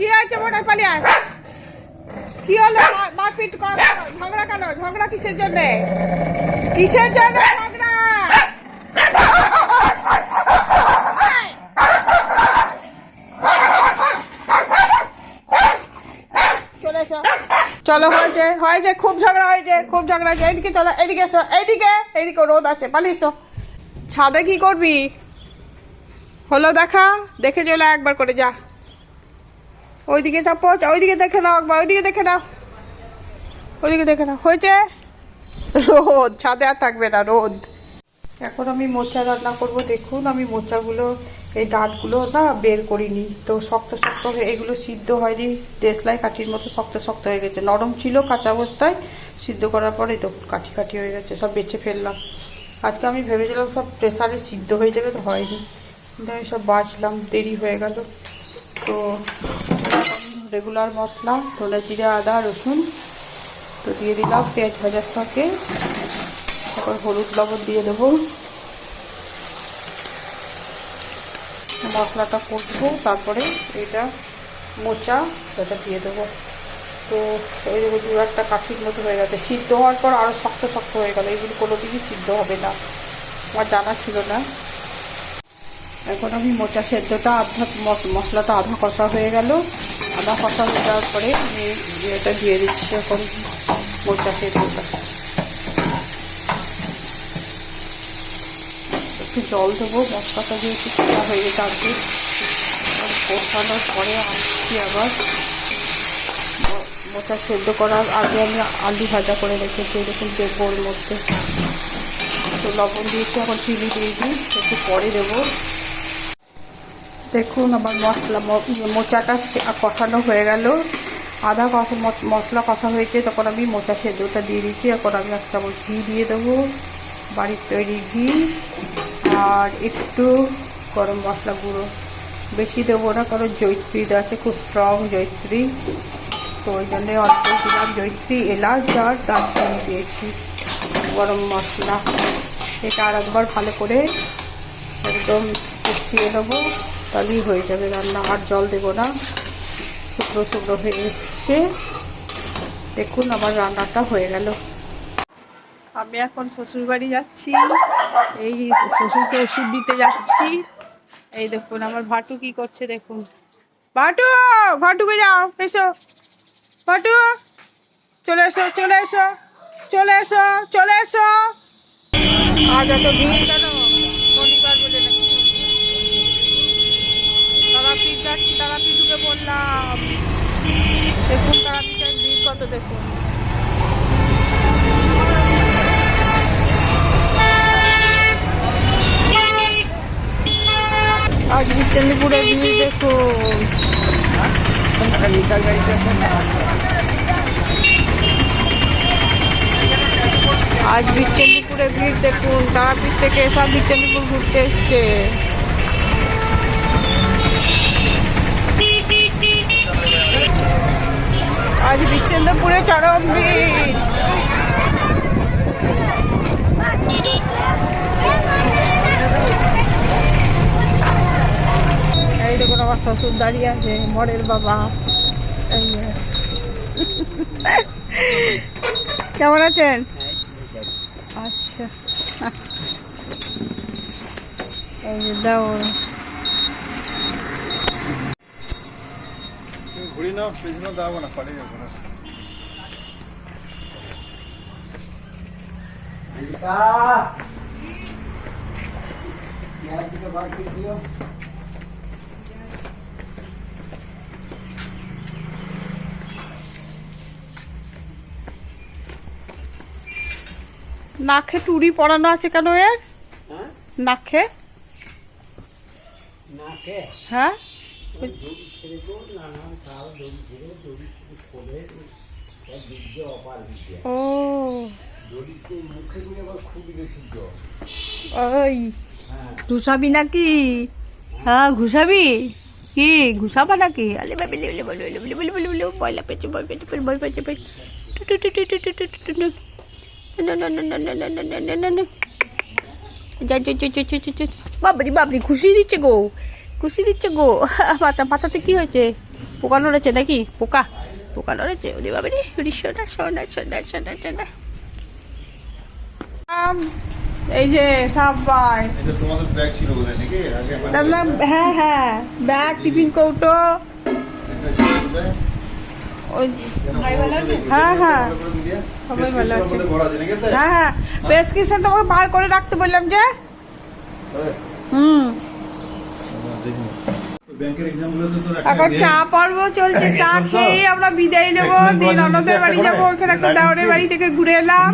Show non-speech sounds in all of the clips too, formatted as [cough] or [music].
কি হয়েছে মোটা পালিয়ে। কি হলো? মারপিট কর ঝগড়া কেন? ঝগড়া কিসের জন্য? কিসের জন্য চলে, হয়েছে হয়েছে, খুব ঝগড়া হয়েছে, খুব ঝগড়া হয়েছে। এইদিকে চলো, এইদিকে এসো, এইদিকে এইদিকে রোদ আছে, পালিয়ে এসো। ছাদে কি করবি? হলো দেখা, দেখে চলে, একবার করে যা। ওইদিকে চাপো ওইদিকে দেখে নাও একবার, ওইদিকে দেখে নাও। ওইদিকে দেখে নাও। হয়েছে? রোদ, ছাদে আর থাকবে না রোদ। এখন আমি মোচা রান্না করব, দেখুন, আমি মোচাগুলো, এই ডাঁটগুলো না বের করিনি। তো শক্ত শক্ত হয়ে, এগুলো সিদ্ধ হয়নি। দেশলাই কাঠির মতো শক্ত শক্ত হয়ে গেছে। নরম ছিল কাঁচা অবস্থায়, সিদ্ধ করার পরে তো কাঠি কাঠি হয়ে গেছে, সব বেছে ফেললাম। আজকে আমি ভেবেছিলাম সব প্রেসারে সিদ্ধ হয়ে যাবে, তো হয়নি। কিন্তু আমি সব বাঁচলাম, দেরি হয়ে গেল। তো রেগুলার মশলা, ধনে জিরে, আদা, রসুন। তো দিয়ে দিলাম পেঁয়াজ ভাজার সাথে তারপর হলুদ লবণ দিয়ে দেবো। মশলাটা কষবো, তারপরে এটা মোচা, সেটা দিয়ে দেবো। তো এই দেখো দু একটা কাঠির মতো হয়ে গেছে। সিদ্ধ হওয়ার পর আরও শক্ত শক্ত হয়ে গেল। এগুলো কোনো দিনই সিদ্ধ হবে না। আমার জানা ছিল না। এখন আমি মোচা সেদ্ধটা আধা মশ- মশলাটা আধা কষা হয়ে গেল। আধা কষা যাওয়ার পরে আমি এটা দিয়ে দিচ্ছি এখন মোচা সেদ্ধটা একটু জল দেবো, মশলাটা যেহেতু কষা হয়ে গেছে আজকে কষানোর পরে আসছি আবার। মোচা সেদ্ধ করার আগে আমি আলু ভাজা করে রেখেছি এরকম দেবো ওর মধ্যে। তো লবণ দিয়েছি এখন চিনি দিয়ে দিই, একটু পরে দেবো। দেখুন, আমার মশলা মোচাটা কষানো হয়ে গেল। আধা কষা মশলা কষা হয়েছে, তখন আমি মোচা সেদ্ধটা দিয়ে দিচ্ছি। এখন আমি এক চামচ ঘি দিয়ে দেবো, বাড়ির তৈরি ঘি। আর একটু গরম মশলা গুঁড়ো। বেশি দেবো না, কারণ জৈত্রী আছে, খুব স্ট্রং জৈত্রী তো ওই জন্যে অল্প দিলাম জৈত্রী এলাচ আর দারচিনি দিয়েছি, গরম মশলা। এটা আর একবার ভালো করে একদম কষিয়ে নেব। তাহলেই হয়ে যাবে রান্না, আর জল দেবো না। শুকনো শুকনো হয়ে এসছে। দেখুন আমার রান্নাটা হয়ে গেল। আমি এখন শ্বশুর বাড়ি যাচ্ছি। এই শ্বশুরকে ওষুধ দিতে যাচ্ছি। এই দেখুন আমার ভাটু কি করছে, দেখুন। ভাটু, ভাটুকে যাও, এসো। ভাটু, চলে এসো চলে এসো চলে এসো চলে এসো। আজ এত ভিড় কেন শনিবার বলে নাকি তারাপীঠ যাচ্ছি তারাপীঠ ঢুকে বললাম দেখুন, তারাপীঠের ভিড় কত দেখুন। আজ বিচ্চন্দিপুরে ভিড় দেখুন। আজ বিচ্চন্দিপুরে ভিড় দেখুন। তারাপীঠ থেকে সব বিচ্চন্দিপুর ঘুরতে এসছে। আজ বিচ্চন্দ্রপুরে চরম ভিড়। এই দেখুন আমার শ্বশুর দাঁড়িয়ে আছে মরের বাবা। এই কেমন আছেন? আচ্ছা। এই যে দাও। ঘুরি না পেছনে দাঁড়াবো না পালিয়ে যাব না নাকে টুড়ি পরানো আছে কেন এর? নাকে? নাকে? হ্যাঁ? ও। ওই, ঘুষাবি নাকি? হ্যাঁ ঘুষাবি? কি, ঘুষাবা নাকি? আলে বাবি লে লে বলে বলে বলে বলে বলে পয়লা পেছে বই পেছে পেছে বই পেছে পেছে টু টু টু টু টু টু টু টু টু না না বাবরি বাবরি, খুশি দিচ্ছে গো। খুশি দিচ্ছে গো? [laughs] পাতা পাতাতে কি হয়েছে? পোকা নড়েছে নাকি? পোকা? পোকা নড়েছে? ওরে বাবা রে ওরে সোনা সোনা সোনা সোনা। সোনা এই যে তারপর হ্যাঁ হ্যাঁ। ব্যাগ টিফিন কৌটো। হ্যাঁ, হ্যাঁ। সবাই ভালো আছে। হ্যাঁ হ্যাঁ। প্রেসক্রিপশন তোমাকে বার করে রাখতে বললাম যে? হুম হ্যাঁ, দেখুন। ব্যাংকের এক্সামগুলো তো তোর একটা এখন চা পর্ব চলছে চা খেয়ে আমরা বিদায় নেব। দিন দিদি, বাড়ি যাব ওখানে একটা। দাওরের বাড়ি থেকে ঘুরে এলাম।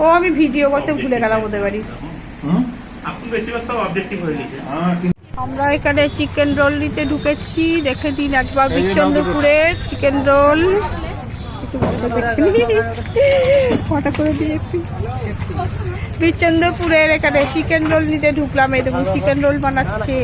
ও আমি ভিডিও করতে ভুলে গেলাম ওদের বাড়ি। হয়ে হ্যাঁ, আমরা এখানে চিকেন রোল নিতে ঢুকেছি। দেখে দিন একবার যে চিকেন রোল একটু বিচন্দ্রপুরের এখানে চিকেন রোল নিতে ঢুকলাম এই দেখুন চিকেন রোল বানাচ্ছে।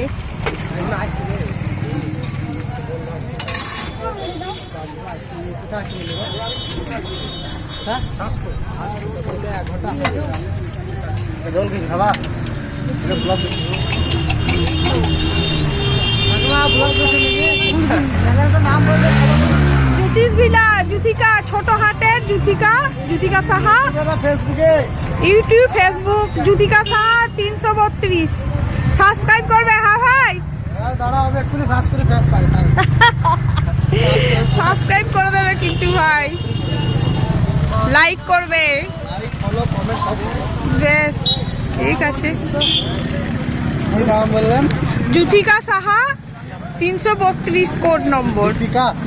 জ্যোতিষ ভিলা জুথিকা ছোট হাটের জুথিকা জুথিকা সাহা। ফেসবুকে। ইউটিউব ফেসবুক জুথিকা সাহা তিনশো বত্রিশ। সাবস্ক্রাইব করবে হ্যাঁ ভাই সাবস্ক্রাইব করে দেবে কিন্তু ভাই। লাইক করবে। বেশ ঠিক আছে। জুথিকা সাহা তিনশো বত্রিশ কোড নম্বর।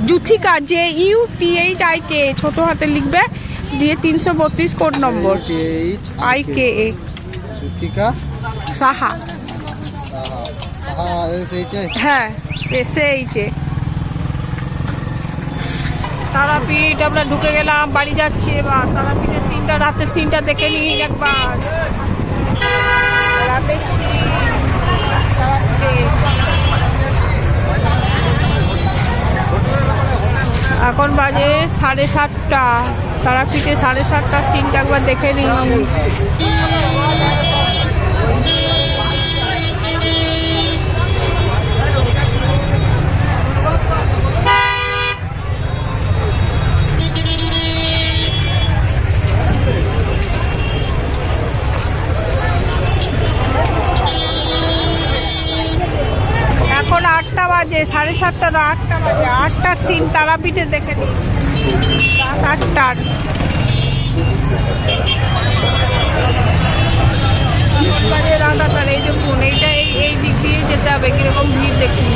জুথিকা? যে U T H I K ছোট হাতে লিখবে দিয়ে তিনশো বত্রিশ code number. I K A. Saha. হ্যাঁ এসে এইচে তারাপীঠ আমরা ঢুকে গেলাম বাড়ি যাচ্ছি এবার। তারাপীঠের সিনটা রাতের সিনটা দেখে নিই একবার। রাতের scene, বাজে সাড়ে সাতটা। তারাপীঠে সাড়ে সাতটা সিনটা একবার দেখে নিই এখন আটটা বাজে, সাড়ে সাতটা না আটটা বাজে। আটটার সিন তারাপীঠে দেখে নিই আটটার। রাত আটটার, এই দেখুন এইটা এই এই দিক দিয়ে যেতে হবে, কীরকম ভিড় দেখুন